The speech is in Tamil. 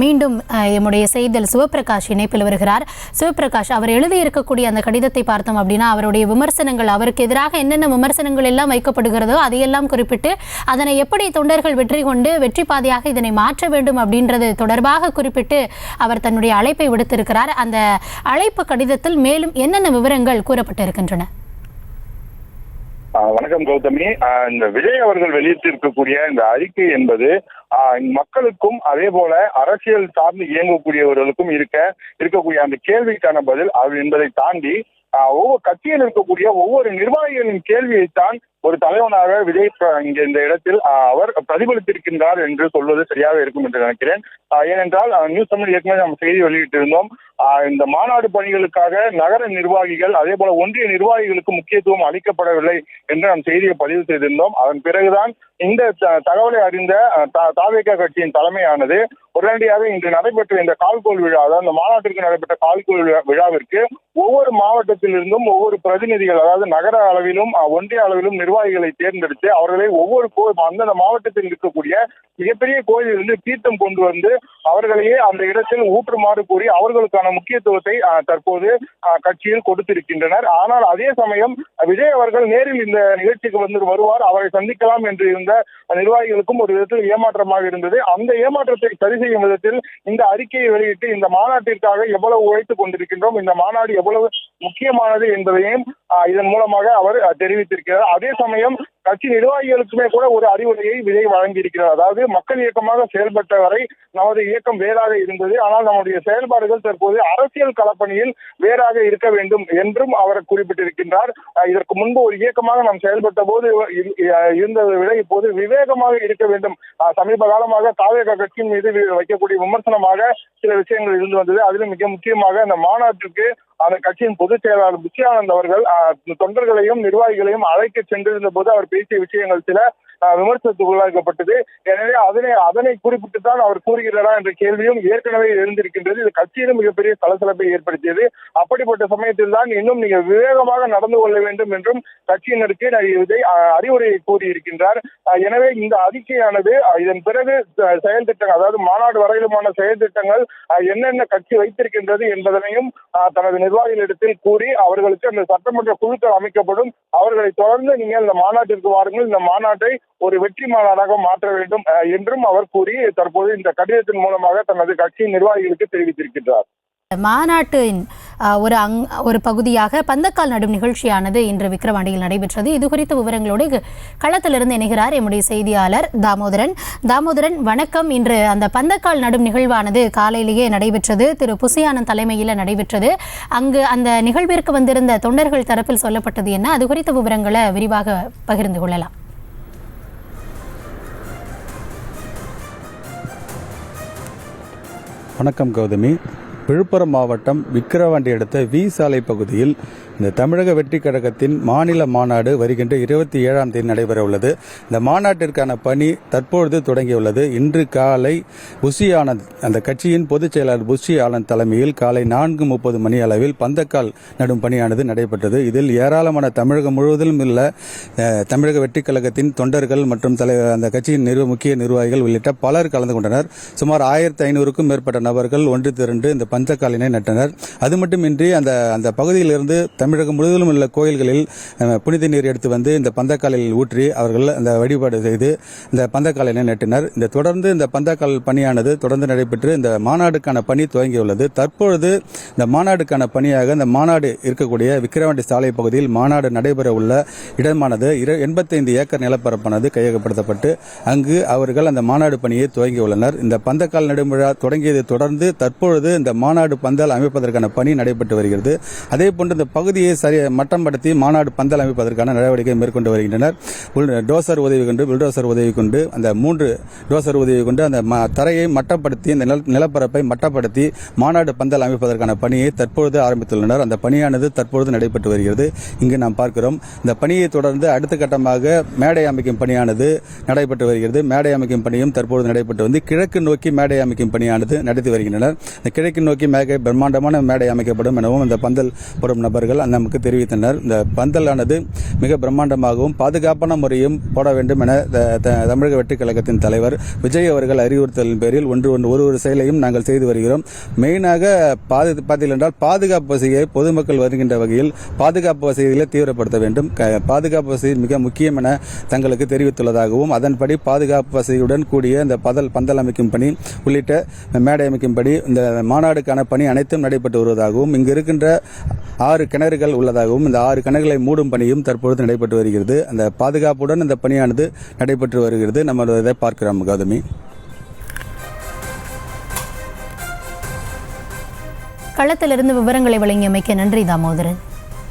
மீண்டும் எம்முடைய செய்தல் சிவபிரகாஷ் இணைப்பில் வருகிறார். சிவபிரகாஷ் அவர் எழுதியிருக்கக்கூடிய அந்த கடிதத்தை பார்த்தோம் அப்படின்னா அவருடைய விமர்சனங்கள் அவருக்கு எதிராக என்னென்ன விமர்சனங்கள் எல்லாம் வைக்கப்படுகிறதோ அதையெல்லாம் குறிப்பிட்டு அதனை எப்படி தொண்டர்கள் வெற்றி கொண்டு வெற்றி பாதையாக இதனை மாற்ற வேண்டும் அப்படின்றது தொடர்பாக குறிப்பிட்டு அவர் தன்னுடைய அழைப்பை விடுத்திருக்கிறார். அந்த அழைப்பு கடிதத்தில் மேலும் என்னென்ன விவரங்கள் கூறப்பட்டிருக்கின்றன? வணக்கம் கௌதமி. இந்த விஜய் அவர்கள் வெளியிட்டிருக்கக்கூடிய இந்த அறிக்கை என்பது மக்களுக்கும் அதே போல அரசியல் சார்ந்து இயங்கக்கூடியவர்களுக்கும் இருக்க இருக்கக்கூடிய அந்த கேள்விக்கான பதில் அது என்பதை தாண்டி ஒவ்வொரு கட்சியில் இருக்கக்கூடிய ஒவ்வொரு நிர்வாகிகளின் கேள்வியைத்தான் ஒரு தலைவனாக விஜய் இங்க இந்த இடத்தில் அவர் பிரதிபலித்திருக்கின்றார் என்று சொல்வது சரியாக இருக்கும் என்று நினைக்கிறேன். ஏனென்றால் நியூஸ் தமிழ் ஏற்கனவே நம்ம செய்தி வெளியிட்டிருந்தோம். இந்த மாநாடு பணிகளுக்காக நகர நிர்வாகிகள் அதே போல ஒன்றிய நிர்வாகிகளுக்கு முக்கியத்துவம் அளிக்கப்படவில்லை என்று நாம் செய்தியை பதிவு செய்திருந்தோம். அதன் பிறகுதான் இந்த த- தகவலை அறிந்த தாவேக தாவேகா கட்சியின் தலைமையானது உடனடியாக இன்று நடைபெற்ற இந்த கால்கோல் விழா அதாவது இந்த மாநாட்டிற்கு நடைபெற்ற கால்கோல் விழா- விழாவிற்கு ஒவ்வொரு மாவட்டத்திலிருந்தும் ஒவ்வொரு பிரதிநிதிகள் அதாவது நகர அளவிலும் ஒன்றிய அளவிலும் நிர்வாகிகளை தேர்ந்தெடுத்து அவர்களை ஒவ்வொரு கோ அந்தந்த மாவட்டத்தில் இருக்கக்கூடிய மிகப்பெரிய கோயிலிருந்து தீர்த்தம் கொண்டு வந்து அவர்களையே அந்த இடத்தில் ஊற்றுமாறு கூறி அவர்களுக்கான முக்கியத்துவத்தை தற்போது கட்சியில் கொடுத்திருக்கின்றனர். ஆனால் அதே சமயம் விஜய் அவர்கள் நேரில் இந்த நிகழ்ச்சிக்கு வந்து வருவார். அவரை சந்திக்கலாம் என்று இருந்த நிர்வாகிகளுக்கும் ஒரு விதத்தில் ஏமாற்றமாக இருந்தது. அந்த ஏமாற்றத்தை சரி செய்யும் விதத்தில் இந்த அறிக்கையை வெளியிட்டு இந்த மாநாட்டிற்காக எவ்வளவு உழைத்துக் கொண்டிருக்கின்றோம் இந்த மாநாடு எவ்வளவு முக்கியமானது என்பதையும் இதன் மூலமாக அவர் தெரிவித்திருக்கிறார். அதே சமயம் கட்சி நிர்வாகிகளுக்குமே கூட ஒரு அறிவுரையை விஜய் வழங்கியிருக்கிறார் அதாவது மக்கள் இயக்கமாக செயல்பட்ட வரை நமது இயக்கம் வேறாக இருந்தது. ஆனால் நம்முடைய செயல்பாடுகள் தற்போது அரசியல் களப்பணியில் வேறாக இருக்க வேண்டும் என்றும் அவர் குறிப்பிட்டிருக்கின்றார். இதற்கு முன்பு ஒரு இயக்கமாக நாம் செயல்பட்ட போது இருந்ததை விட இப்போது விவேகமாக இருக்க வேண்டும். சமீப காலமாக தாவேக கட்சியின் மீது வைக்கக்கூடிய விமர்சனமாக சில விஷயங்கள் இருந்து வந்தது. அதிலும் மிக முக்கியமாக அந்த மாநாட்டிற்கு அந்த கட்சியின் பொதுச் செயலாளர் நித்யானந்த் அவர்கள் தொண்டர்களையும் நிர்வாகிகளையும் அழைக்க சென்றிருந்த போது அவர் பேசிய விஷயங்கள் சில விமர்சனத்துக்கு உள்ளாக்கப்பட்டது எனவே அதனை அதனை குறிப்பிட்டு தான் அவர் கூறுகிறாரா என்ற கேள்வியும் ஏற்கனவே எழுந்திருக்கின்றது. இது கட்சியிலும் மிகப்பெரிய சலசலப்பை ஏற்படுத்தியது. அப்படிப்பட்ட சமயத்தில் தான் இன்னும் நீங்க விவேகமாக நடந்து கொள்ள வேண்டும் என்றும் கட்சியினருக்கு இதை அறிவுரையை கூறியிருக்கின்றார். எனவே இந்த அறிக்கையானது இதன் பிறகு செயல் திட்டங்கள் அதாவது மாநாடு வரையிலுமான செயல் திட்டங்கள் என்னென்ன கட்சி வைத்திருக்கின்றது என்பதனையும் தனது நிர்வாகிகளிடத்தில் கூறி அவர்களுக்கு அந்த சட்டமன்ற குழுக்கள் அமைக்கப்படும். அவர்களை தொடர்ந்து நீங்கள் இந்த மாநாட்டிற்கு வாருங்கள். இந்த மாநாட்டை ஒரு வெற்றி மாநாடாக மாற்ற வேண்டும் என்றும் அவர் கூறி தற்போது இந்த கடிதத்தின் மூலமாக தனது கட்சியின் நிர்வாகிகளுக்கு தெரிவித்திருக்கின்றார். மாநாட்டின் ஒரு அங் ஒரு பகுதியாக பந்தக்கால் நடும் நிகழ்ச்சியானது இன்று விக்கிரவாண்டியில் நடைபெற்றது. இது குறித்த விவரங்களோடு களத்திலிருந்து இணைகிறார் எம்முடைய செய்தியாளர் தாமோதரன். தாமோதரன் வணக்கம். இன்று அந்த பந்தக்கால் நடும் நிகழ்வானது காலையிலேயே நடைபெற்றது. திரு. புசியானந்த் தலைமையில் நடைபெற்றது. அங்கு அந்த நிகழ்விற்கு வந்திருந்த தொண்டர்கள் தரப்பில் சொல்லப்பட்டது என்ன? அது குறித்த விவரங்களை விரிவாக பகிர்ந்து கொள்ளலாம். வணக்கம் கௌதமி. விழுப்புரம் மாவட்டம் விக்கிரவாண்டி அடுத்த வி சாலை பகுதியில் இந்த தமிழக வெற்றி கழகத்தின் மாநில மாநாடு வருகின்ற இருபத்தி ஏழாம் தேதி நடைபெற உள்ளது இந்த மாநாட்டிற்கான பணி தற்பொழுது தொடங்கியுள்ளது. இன்று காலை புஷி ஆனந்த் அந்த கட்சியின் பொதுச் செயலாளர் புஷி ஆனந்த் தலைமையில் காலை நான்கு முப்பது மணி அளவில் பந்தக்கால் நடும் பணியானது நடைபெற்றது. இதில் ஏராளமான தமிழகம் முழுவதிலும் உள்ள தமிழக வெற்றி கழகத்தின் தொண்டர்கள் மற்றும் தலை அந்த கட்சியின் நிர்வ முக்கிய நிர்வாகிகள் உள்ளிட்ட பலர் கலந்து கொண்டனர். சுமார் ஆயிரத்தி ஐநூறுக்கும் மேற்பட்ட நபர்கள் ஒன்று திரண்டு இந்த பஞ்சக்காலினை நட்டனர். அது மட்டுமின்றி அந்த அந்த பகுதியிலிருந்து தமிழகம் முழுவதிலும் உள்ள கோயில்களில் புனித நீர் எடுத்து வந்து இந்த பந்தக்காலில் ஊற்றி அவர்கள் அந்த வழிபாடு செய்து இந்த பந்தக்காலினை நட்டினர். இந்த தொடர்ந்து இந்த பந்தக்கால் பணியானது தொடர்ந்து நடைபெற்று இந்த மாநாடுக்கான பணி துவங்கியுள்ளது. தற்பொழுது இந்த மாநாடுக்கான பணியாக இந்த மாநாடு இருக்கக்கூடிய விக்கிரவாண்டி சாலை பகுதியில் மாநாடு நடைபெற உள்ள இடமானது எண்பத்தைந்து ஏக்கர் நிலப்பரப்பானது கையகப்படுத்தப்பட்டு அங்கு அவர்கள் அந்த மாநாடு பணியை துவங்கியுள்ளனர். இந்த பந்தக்கால் நடுவிழா தொடங்கியதை தொடர்ந்து தற்பொழுது இந்த மாநாடு பந்தல் அமைப்பதற்கான பணி நடைபெற்று வருகிறது. அதே போன்று இந்த பகுதியை சரி மட்டம்படுத்தி மாநாடு பந்தல் அமைப்பதற்கான நடவடிக்கை மேற்கொண்டு வருகின்றனர். டோசர் உதவி கொண்டு பில்டோசர் உதவி கொண்டு அந்த மூன்று டோசர் உதவி கொண்டு அந்த ம- தரையை மட்டப்படுத்தி இந்த நில- நிலப்பரப்பை மட்டப்படுத்தி மாநாடு பந்தல் அமைப்பதற்கான பணியை தற்பொழுது ஆரம்பித்துள்ளனர். அந்த பணியானது தற்பொழுது நடைபெற்று வருகிறது. இங்கு நாம் பார்க்கிறோம் இந்த பணியை தொடர்ந்து அடுத்த கட்டமாக மேடை அமைக்கும் பணியானது நடைபெற்று வருகிறது. மேடை அமைக்கும் பணியும் தற்பொழுது நடைபெற்று வந்து கிழக்கு நோக்கி மேடை அமைக்கும் பணியானது நடத்தி வருகின்றனர். இந்த கிழக்கு நோக்கி மேடை பிரம்மாண்டமான மேடை அமைக்கப்படும் எனவும் இந்த பந்தல் புறம் நபர்கள் நமக்கு தெரிவித்தனர். இந்த பந்தலானது மிக பிரம்மாண்டமாகவும் பாதுகாப்பான முறையும் போட வேண்டும் என தமிழக வெற்றிக் கழகத்தின் தலைவர் விஜய் அவர்கள் அறிவுறுத்தலின் பேரில் ஒன்று ஒன்று ஒரு ஒரு செயலையும் நாங்கள் செய்து வருகிறோம். மெயினாக பாது பார்த்தீர்கள் என்றால் பாதுகாப்பு வசதியை பொதுமக்கள் வருகின்ற வகையில் பாதுகாப்பு வசதிகளை தீவிரப்படுத்த வேண்டும். பாதுகாப்பு வசதி மிக முக்கியம் என தங்களுக்கு தெரிவித்துள்ளதாகவும் அதன்படி பாதுகாப்பு வசதியுடன் கூடிய இந்த பதல் பந்தல் அமைக்கும் பணி உள்ளிட்ட மேடை அமைக்கும்படி இந்த மாநாடு மாநாடுக்கான பணி அனைத்தும் நடைபெற்று வருவதாகவும் இங்கு இருக்கின்ற ஆறு கிணறுகள் உள்ளதாகவும் இந்த ஆறு கிணறுகளை மூடும் பணியும் தற்பொழுது நடைபெற்று வருகிறது. அந்த பாதுகாப்புடன் இந்த பணியானது நடைபெற்று வருகிறது. நம்ம இதை பார்க்கிறோம் கௌதமி. களத்திலிருந்து விவரங்களை வழங்கியமைக்க நன்றி தாமோதரன்.